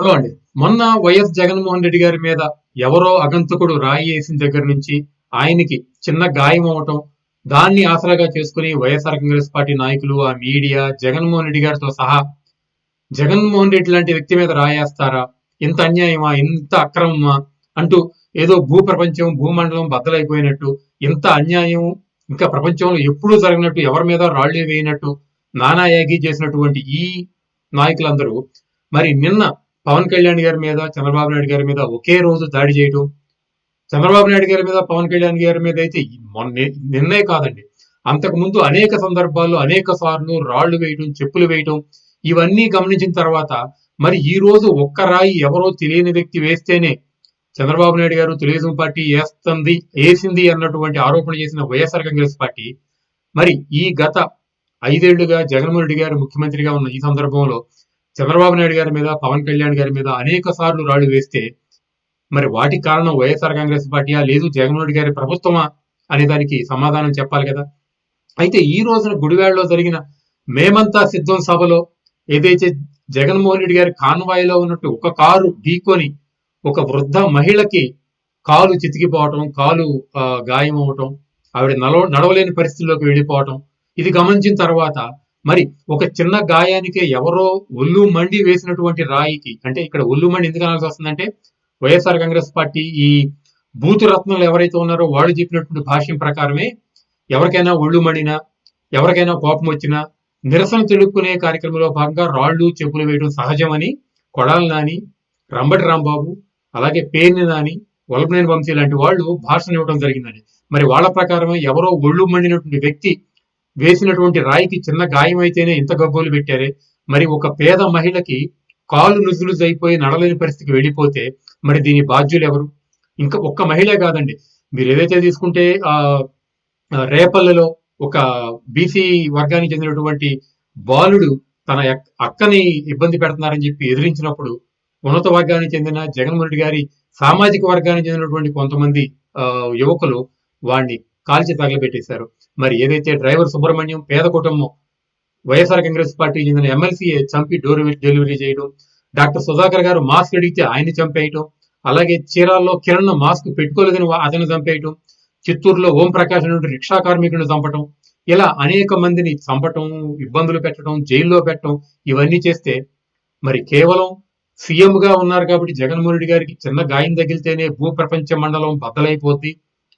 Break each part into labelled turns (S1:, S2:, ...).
S1: Hello అండి మొన్న YS Jaganmohan Reddy గారి మీద ఎవరో అగంతకుడు రాయి వేసిన దగ్గర నుంచి ఆయనకి చిన్న గాయం అవటం దాన్ని ఆసరాగా చేసుకుని వైఎస్ఆర్ కాంగ్రెస్ పార్టీ నాయకులు ఆ మీడియా జగన్మోహన్ రెడ్డి గారితో సహా జగన్మోహన్ రెడ్డి లాంటి వ్యక్తి మీద రాయేస్తారా? ఇంత అన్యాయమా? ఇంత అక్రమమా? అంటూ ఏదో భూ ప్రపంచం భూమండలం బద్దలైపోయినట్టు ఇంత అన్యాయం ఇంకా ప్రపంచంలో ఎప్పుడూ జరిగినట్టు ఎవరి మీద రాళ్ళు వేయినట్టు నానా యాగి చేసినటువంటి ఈ నాయకులందరూ మరి నిన్న పవన్ కళ్యాణ్ గారి మీద చంద్రబాబు నాయుడు గారి మీద ఒకే రోజు దాడి చేయటం చంద్రబాబు నాయుడు గారి మీద పవన్ కళ్యాణ్ గారి మీద అయితే మొన్న నిన్నే కాదండి. అంతకు ముందు అనేక సందర్భాల్లో అనేక సార్లు రాళ్ళు వేయటం చెప్పులు వేయటం ఇవన్నీ గమనించిన తర్వాత మరి ఈ రోజు ఒక్క రాయి ఎవరో తెలియని వ్యక్తి వేస్తేనే చంద్రబాబు నాయుడు గారు తెలుగుదేశం పార్టీ వేస్తుంది వేసింది అన్నటువంటి ఆరోపణ చేసిన వైఎస్ఆర్ కాంగ్రెస్ పార్టీ. మరి ఈ గత ఐదేళ్ళుగా జగన్మోహన్ రెడ్డి గారు ముఖ్యమంత్రిగా ఉన్న ఈ సందర్భంలో చంద్రబాబు నాయుడు గారి మీద పవన్ కళ్యాణ్ గారి మీద అనేక సార్లు రాళ్ళు వేస్తే మరి వాటికి కారణం వైఎస్ఆర్ కాంగ్రెస్ పార్టీయా లేదు? జగన్మోహన్ రెడ్డి గారి ప్రభుత్వమా? అనే దానికి సమాధానం చెప్పాలి కదా. అయితే ఈ రోజున గుడివాడలో జరిగిన మేమంతా సిద్ధం సభలో ఏదైతే జగన్మోహన్ రెడ్డి గారి కాన్వాయ్లో ఉన్నట్టు ఒక కారు ఢీకొని ఒక వృద్ధ మహిళకి కాలు చితికిపోవటం కాలు గాయం అవటం ఆవిడ నడవ నడవలేని పరిస్థితుల్లోకి వెళ్ళిపోవటం ఇది గమనించిన తర్వాత మరి ఒక చిన్న గాయానికే ఎవరో ఒళ్ళు మండి వేసినటువంటి రాయికి అంటే ఇక్కడ ఒళ్ళు మండి ఎందుకు అనాల్సి వస్తుందంటే వైఎస్ఆర్ కాంగ్రెస్ పార్టీ ఈ బూతు రత్నాలు ఎవరైతే ఉన్నారో వాళ్ళు చెప్పినటువంటి భాష్యం ప్రకారమే ఎవరికైనా ఒళ్ళు మండినా ఎవరికైనా కోపం వచ్చినా నిరసన తెలుపుకునే కార్యక్రమంలో భాగంగా రాళ్ళు చెప్పులు వేయడం సహజమని కొడాలి నాని రంబటి రాంబాబు అలాగే పేర్ని నాని వలపనేని వంశీ లాంటి వాళ్ళు భాషను ఇవ్వడం జరిగిందండి. మరి వాళ్ళ ప్రకారమే ఎవరో ఒళ్ళు మండినటువంటి వ్యక్తి వేసినటువంటి రాయికి చిన్న గాయం అయితేనే ఇంత గబ్బోలు పెట్టారే. మరి ఒక పేద మహిళకి కాలు నుజులుజు అయిపోయి నడలేని పరిస్థితికి వెళ్ళిపోతే మరి దీని బాధ్యులు ఎవరు? ఇంకా ఒక్క మహిళే కాదండి. మీరు ఏదైతే తీసుకుంటే ఆ రేపల్లలో ఒక బీసీ వర్గానికి చెందినటువంటి బాలుడు తన అక్కని ఇబ్బంది పెడుతున్నారని చెప్పి ఎదిరించినప్పుడు ఉన్నత వర్గానికి చెందిన జగన్మోహన్ రెడ్డి గారి సామాజిక వర్గానికి చెందినటువంటి కొంతమంది యువకులు వాడిని కాల్చి తగలబెట్టేశారు మరి ఏదైతే డ్రైవర్ సుబ్రహ్మణ్యం పేద కుటుంబం వైఎస్ఆర్ కాంగ్రెస్ పార్టీ చెందిన ఎమ్మెల్సీ చంపి డోర్ డెలివరీ చేయడం డాక్టర్ సుధాకర్ గారు మాస్క్ అడిగితే ఆయన్ని చంపేయటం అలాగే చీరాల్లో కిరణ్ మాస్క్ పెట్టుకోలేదని అతను చంపేయటం చిత్తూరులో ఓం ప్రకాష్ నుండి రిక్షా కార్మికులను చంపటం ఇలా అనేక మందిని చంపటం ఇబ్బందులు పెట్టడం జైల్లో పెట్టడం ఇవన్నీ చేస్తే మరి కేవలం సీఎంగా ఉన్నారు కాబట్టి జగన్మోహన్ రెడ్డి గారికి చిన్న గాయం తగిలితేనే భూ ప్రపంచ మండలం బద్దలైపోద్ది.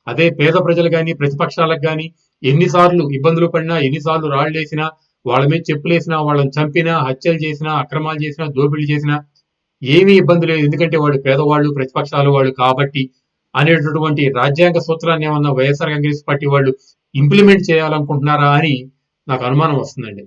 S1: అదే పేద ప్రజలు కానీ ప్రతిపక్షాలకు కానీ ఎన్నిసార్లు ఇబ్బందులు పడినా ఎన్నిసార్లు రాళ్ళేసినా వాళ్ళ మీద చెప్పులేసినా వాళ్ళని చంపినా హత్యలు చేసినా అక్రమాలు చేసినా దోపిడీ చేసినా ఏమీ ఇబ్బంది లేదు. ఎందుకంటే వాళ్ళు పేదవాళ్ళు ప్రతిపక్షాలు వాళ్ళు కాబట్టి అనేటటువంటి రాజ్యాంగ సూత్రాన్ని ఏమన్నా వైఎస్ఆర్ కాంగ్రెస్ పార్టీ వాళ్ళు ఇంప్లిమెంట్ చేయాలనుకుంటున్నారా అని నాకు అనుమానం వస్తుందండి.